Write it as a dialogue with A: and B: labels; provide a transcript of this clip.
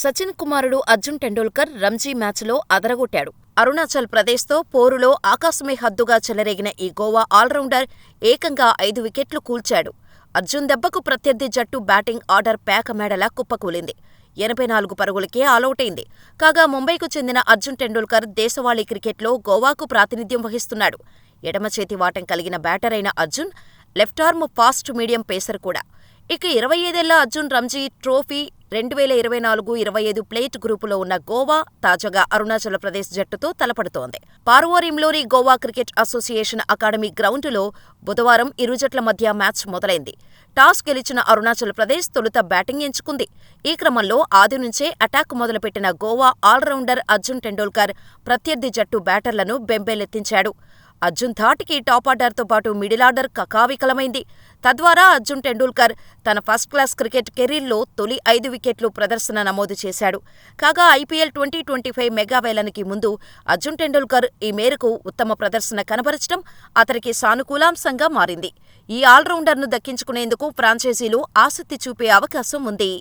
A: సచిన్ కుమారుడు అర్జున్ టెండూల్కర్ రంజీ మ్యాచ్లో అదరగొట్టాడు. అరుణాచల్ ప్రదేశ్తో పోరులో ఆకాశమే హద్దుగా చెలరేగిన ఈ గోవా ఆల్రౌండర్ ఏకంగా ఐదు వికెట్లు కూల్చాడు. అర్జున్ దెబ్బకు ప్రత్యర్థి జట్టు బ్యాటింగ్ ఆర్డర్ పేకమేడలా కుప్పకూలింది. ఎనభై నాలుగు పరుగులకే ఆలౌటైంది. కాగా ముంబైకు చెందిన అర్జున్ టెండూల్కర్ దేశవాళీ క్రికెట్లో గోవాకు ప్రాతినిధ్యం వహిస్తున్నాడు. ఎడమ చేతి వాటం కలిగిన బ్యాటర్ అయిన Arjun left arm fast medium pacer కూడా. ఇక ఇరవై ఐదేళ్ళ అర్జున్ రంజీ ట్రోఫీ రెండు వేల ఇరవై నాలుగు ఇరవై ఐదు ప్లేట్ గ్రూపులో ఉన్న గోవా తాజాగా అరుణాచల్ ప్రదేశ్ జట్టుతో తలపడుతోంది. పార్వోరింలోని గోవా క్రికెట్ అసోసియేషన్ అకాడమీ గ్రౌండులో బుధవారం ఇరు జట్ల మధ్య మ్యాచ్ మొదలైంది. టాస్ గెలిచిన అరుణాచల్ ప్రదేశ్ తొలుత బ్యాటింగ్ ఎంచుకుంది. ఈ క్రమంలో ఆది నుంచే అటాక్ మొదలుపెట్టిన గోవా ఆల్రౌండర్ అర్జున్ టెండూల్కర్ ప్రత్యర్థి జట్టు బ్యాటర్లను బెంబేలెత్తించాడు. అర్జున్ ధాటికి టాపార్డర్తో పాటు మిడిల్ ఆర్డర్ కకావికలమైంది. తద్వారా అర్జున్ టెండూల్కర్ తన ఫస్ట్ క్లాస్ క్రికెట్ కెరీర్లో తొలి ఐదు వికెట్లు ప్రదర్శన నమోదు చేశాడు. కాగా ఐపీఎల్ ట్వంటీ ట్వంటీ ఫైవ్ మెగావేలనికి ముందు అర్జున్ టెండూల్కర్ ఈ మేరకు ఉత్తమ ప్రదర్శన కనబరచడం అతనికి సానుకూలాంశంగా మారింది. ఈ ఆల్రౌండర్ను దక్కించుకునేందుకు ఫ్రాంచైజీలు ఆసక్తి చూపే అవకాశం ఉంది.